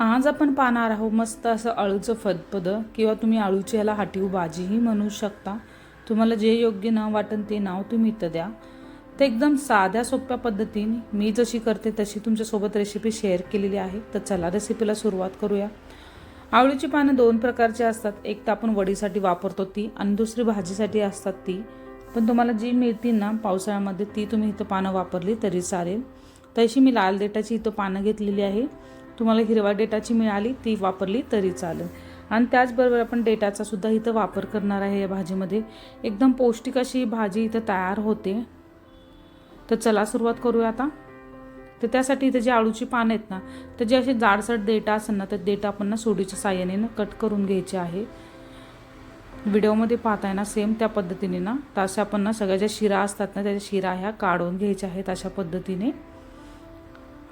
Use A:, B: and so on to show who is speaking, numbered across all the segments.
A: आज आपण पाहणार आहोत मस्त असं अळूचं फदपदं किंवा तुम्ही अळूची याला हाटीव भाजीही म्हणू शकता. तुम्हाला जे योग्य नाव वाटेल ते नाव तुम्ही इथं द्या. ते एकदम साध्या सोप्या पद्धतीने मी जशी करते तशी तुमच्यासोबत रेसिपी शेअर केलेली आहे. तर चला रेसिपीला सुरुवात करूया. आवळीची पानं दोन प्रकारची असतात. एक तर आपण वडीसाठी वापरतो ती आणि दुसरी भाजीसाठी असतात ती. पण तुम्हाला जी मिळतील ना पावसाळ्यामध्ये ती तुम्ही इथं पानं वापरली तरी चालेल. तशी मी लाल देटाची इथं पानं घेतलेली आहे. तुम्हाला हिरवा डेटाची मिळाली ती वापरली तरी चालेल. आणि त्याचबरोबर आपण डेटाचा सुद्धा इथं वापर करणार आहे या भाजीमध्ये. एकदम पौष्टिक अशी भाजी इथं तयार होते. तर चला सुरुवात करूया आता. तर त्यासाठी इथे जे आळूची पानं आहेत ना तर जे असे जाडसट डेटा असेल ना तर डेटा आपण ना सोडीच्या साह्याने ना कट करून घ्यायचे आहे. व्हिडिओमध्ये पाहताय ना सेम त्या पद्धतीने ना तर अशा आपण ना सगळ्या ज्या शिरा असतात ना त्याच्या शिरा ह्या काढून घ्यायच्या आहेत अशा पद्धतीने.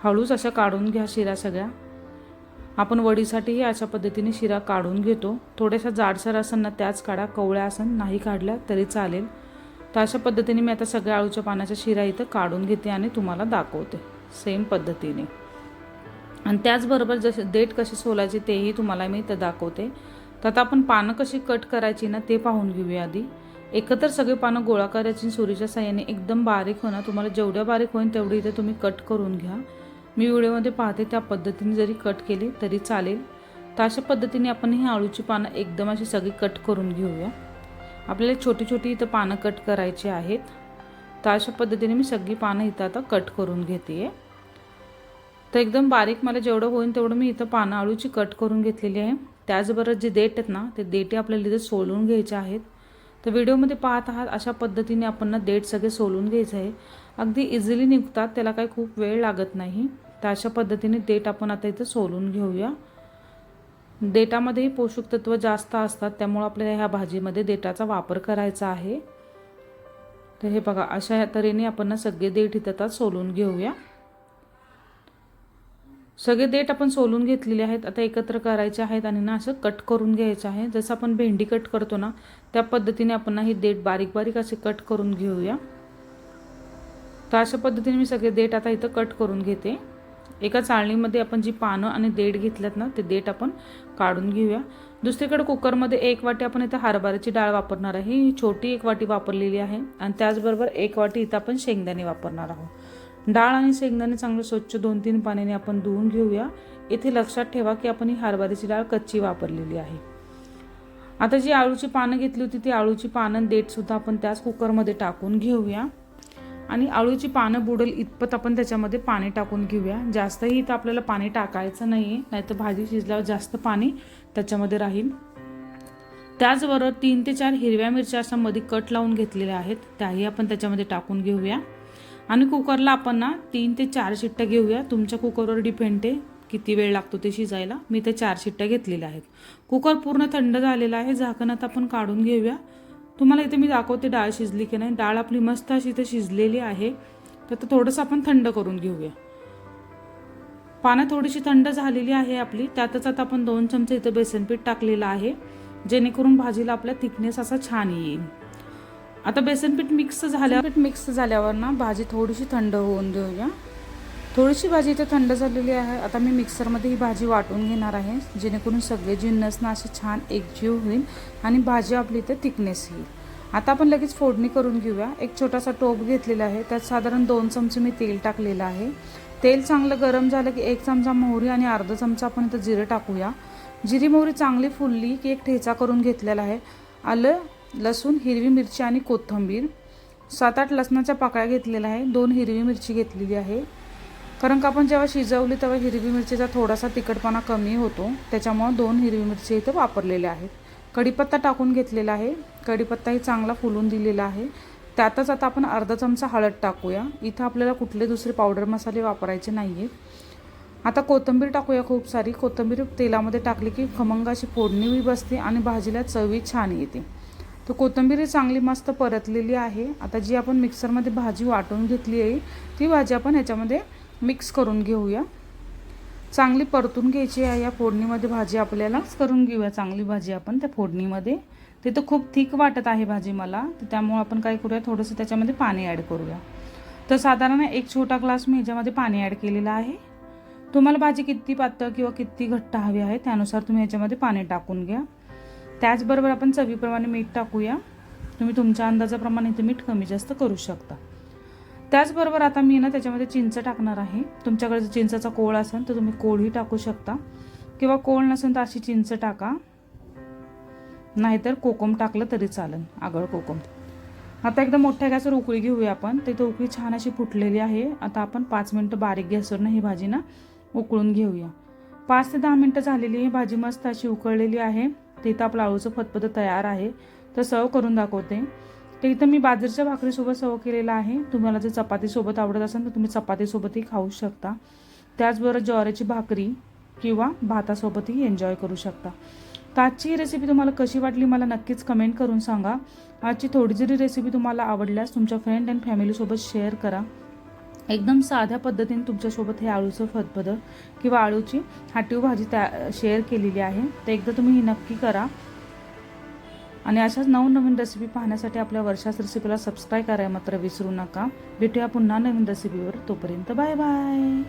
A: हळूच अशा काढून घ्या शिरा सगळ्या. आपण वडीसाठीही अशा पद्धतीने शिरा काढून घेतो. थोड्याशा जाडसर असन ना त्याच काढा. कवळ्या असन नाही काढल्या तरी चालेल. तर अशा पद्धतीने मी आता सगळ्या आळूच्या पानाच्या शिरा इथं काढून घेते आणि तुम्हाला दाखवते. सेम पद्धतीने. आणि त्याचबरोबर जसे देठ कसे सोलायचे तेही तुम्हाला मी इथं दाखवते. तर आता आपण पानं कशी कट करायची ना ते पाहून घेऊया आधी. एकत्र सगळे पानं गोळा करायची सुरीच्या साह्याने एकदम बारीक होणार तुम्हाला जेवढ्या बारीक होईल तेवढी इथे तुम्ही कट करून घ्या. मी व्हिडिओमध्ये पाहते त्या पद्धतीने जरी कट केली तरी चालेल. तर अशा पद्धतीने आपण ही आळूची पानं एकदम अशी सगळी कट करून घेऊया. आपल्याला छोटी छोटी इथं पानं कट करायची आहेत. तर अशा पद्धतीने मी सगळी पानं इथं आता कट करून घेते आहे तर एकदम बारीक मला जेवढं होईल तेवढं मी इथं पानं आळूची कट करून घेतलेली आहे. त्याचबरोबर जे देठ आहेत ना ते देठे आपल्याला इथे सोलून घ्यायचे आहेत. तर व्हिडिओमध्ये पाहत आहात अशा पद्धतीने आपण ना देठ सगळे सोलून घ्यायचं आहे. अगदी इझिली निघतात त्याला काही खूप वेळ लागत नाही. तर अशा पद्धतीने देठ आपण आता इथं सोलून घेऊया. डेटामध्येही पोषक तत्व जास्त असतात त्यामुळं आपल्याला ह्या भाजीमध्ये डेटाचा वापर करायचा आहे. तर हे बघा अशा तऱ्हेने आपण ना सगळे देठ इथं आता सोलून घेऊया. सगळे देठ आपण सोलून घेतलेले आहेत आता एकत्र करायचे आहेत आणि ना असं कट करून घ्यायचं आहे. जसं आपण भेंडी कट करतो ना त्या पद्धतीने आपण ना ही देठ बारीक बारीक असे कट करून घेऊया. तर अशा पद्धतीने मी सगळे देठ आता इथं कट करून घेते. एका चाळणीमध्ये आपण जी पानं आणि देठ घेतल्यात ना ते देठ आपण काढून घेऊया. दुसरीकडे कुकरमध्ये एक वाटी आपण इथं हरभऱ्याची डाळ वापरणार आहे. ही छोटी एक वाटी वापरलेली आहे आणि त्याचबरोबर एक वाटी इथं आपण शेंगदाणे वापरणार आहोत. डाळ आणि शेंगदाणे चांगले स्वच्छ दोन तीन पाण्याने आपण धुवून घेऊया. इथे लक्षात ठेवा की आपण ही हरभऱ्याची डाळ कच्ची वापरलेली आहे. आता जी आळूची पानं घेतली होती ती आळूची पानं देठसुद्धा आपण त्याच कुकरमध्ये टाकून घेऊया. आणि आळूची पानं बुडेल इतपत आपण त्याच्यामध्ये पाणी टाकून घेऊया. जास्तही इथं आपल्याला पाणी टाकायचं नाही आहे नाहीतर भाजी शिजल्यावर जास्त पाणी त्याच्यामध्ये राहील. त्याचबरोबर तीन ते चार हिरव्या मिरच्या अशा मध्ये कट लावून घेतलेल्या आहेत त्याही आपण त्याच्यामध्ये टाकून घेऊया. आणि कुकरला आपण ना तीन ते चार शिट्ट्या घेऊया. तुमच्या कुकरवर डिपेंड आहे किती वेळ लागतो ते शिजायला. मी ते चार शिट्ट्या घेतलेल्या आहेत. कुकर पूर्ण थंड झालेला आहे झाकण आता आपण काढून घेऊया. तुम्हाला इथे मी दाखवते डाळ शिजली की नाही. डाळ आपली मस्त अशी इथे शिजलेली आहे. तर ते थोडंसं आपण थंड करून घेऊया. पानं थोडीशी थंड झालेली आहे आपली. त्यातच आता आपण दोन चमचे इथं बेसन पीठ टाकलेलं आहे. जेणेकरून भाजीला आपल्या थिकनेस असा छान येईल. आता बेसन पीठ मिक्स झाल्या पीठ मिक्स झाल्यावर ना भाजी थोडीशी थंड होऊन देऊया थोडीशी भाजी इथे थंड झालेली आहे. आता मी मिक्सरमध्ये ही भाजी वाटून घेणार आहे जेणेकरून सगळे जिन्नसना असे छान एकजीव होईल आणि भाजी आपली इथे थिकनेस येईल. आता आपण लगेच फोडणी करून घेऊया. एक छोटासा टोप घेतलेला आहे. त्यात साधारण दोन चमचे मी तेल टाकलेलं आहे. तेल चांगलं गरम झालं की एक चमचा मोहरी आणि अर्धा चमचा आपण इथं जिरं टाकूया. जिरी मोहरी चांगली फुलली की एक ठेचा करून घेतलेला आहे. आलं लसूण हिरवी मिरची आणि कोथिंबीर. सात आठ लसणाच्या पाकळ्या घेतलेल्या आहे. दोन हिरवी मिरची घेतलेली आहे. कारण का आपण जेव्हा शिजवली तेव्हा हिरवी मिरचीचा थोडासा तिखटपणा कमी होतो. त्याच्यामुळं दोन हिरवी मिरची इथे वापरलेल्या आहेत. कढीपत्ता टाकून घेतलेला आहे. कढीपत्ताही चांगला फुलून दिलेला आहे. त्यातच आता आपण अर्धा चमचा हळद टाकूया. इथं आपल्याला कुठले दुसरे पावडर मसाले वापरायचे नाही आहेत आता कोथिंबीर टाकूया खूप सारी. कोथिंबीर तेलामध्ये टाकली की खमंग अशी बी बसते आणि भाजीला चवी छान येते. तर कोथिंबीर चांगली मस्त परतलेली आहे. आता जी आपण मिक्सरमध्ये भाजी वाटून घेतली आहे ती भाजी आपण ह्याच्यामध्ये मिक्स करून घेऊया. चांगली परतून घ्यायची आहे या फोडणीमध्ये भाजी आपल्याला. करून घेऊया चांगली भाजी आपण त्या फोडणीमध्ये. ते तर खूप थिक वाटत आहे भाजी मला. तर त्यामुळं आपण काय करूया थोडंसं त्याच्यामध्ये पाणी ॲड करूया. तर साधारण एक छोटा ग्लास मी ह्याच्यामध्ये पाणी ॲड केलेलं आहे. तुम्हाला भाजी किती पातळ किंवा किती घट्ट हवी आहे त्यानुसार तुम्ही ह्याच्यामध्ये पाणी टाकून घ्या. त्याचबरोबर आपण चवीप्रमाणे मीठ टाकूया. तुम्ही तुमच्या अंदाजाप्रमाणे इथे मीठ कमी जास्त करू शकता. त्याचबरोबर आता मी ना त्याच्यामध्ये चिंच टाकणार आहे. तुमच्याकडे जर चिंचाचा कोळ असेल तर तुम्ही कोळही टाकू शकता. किंवा कोळ नसेल तर अशी चिंच टाका. नाहीतर कोकम टाकलं तरी चालेल. आगळ कोकम. आता एकदम मोठ्या गॅसवर उकळी घेऊया आपण. तिथं उकळी छान अशी फुटलेली आहे. आता आपण पाच मिनटं बारीक गॅसवर ना ही भाजी ना उकळून घेऊया. पाच ते दहा मिनटं झालेली ही भाजी मस्त अशी उकळलेली आहे. तिथं आपलं आळूचं फतपत तयार आहे. तर सर्व करून दाखवते. तर इथं मी बाजरीच्या भाकरीसोबत सर्व केलेलं आहे. तुम्हाला जर चपातीसोबत आवडत असेल तर तुम्ही चपातीसोबतही खाऊ शकता. त्याचबरोबर ज्वारीची भाकरी किंवा भातासोबतही एन्जॉय करू शकता. तर आजची ही रेसिपी तुम्हाला कशी वाटली मला नक्कीच कमेंट करून सांगा. आजची थोडी जरी रेसिपी तुम्हाला आवडल्यास तुमच्या फ्रेंड अँड फॅमिलीसोबत शेअर करा. एकदम साध्या पद्धतीने तुमच्यासोबत हे आळूचं फतफदं किंवा आळूची हाटीव भाजी त्या शेअर केलेली आहे. तर एकदा तुम्ही ही नक्की करा. आणि अशाच नवनवीन रेसिपी पाहण्यासाठी आपल्या वर्षाच रेसिपीला सबस्क्राईब करायला मात्र विसरू नका. भेटूया पुन्हा नवीन रेसिपीवर तोपर्यंत बाय बाय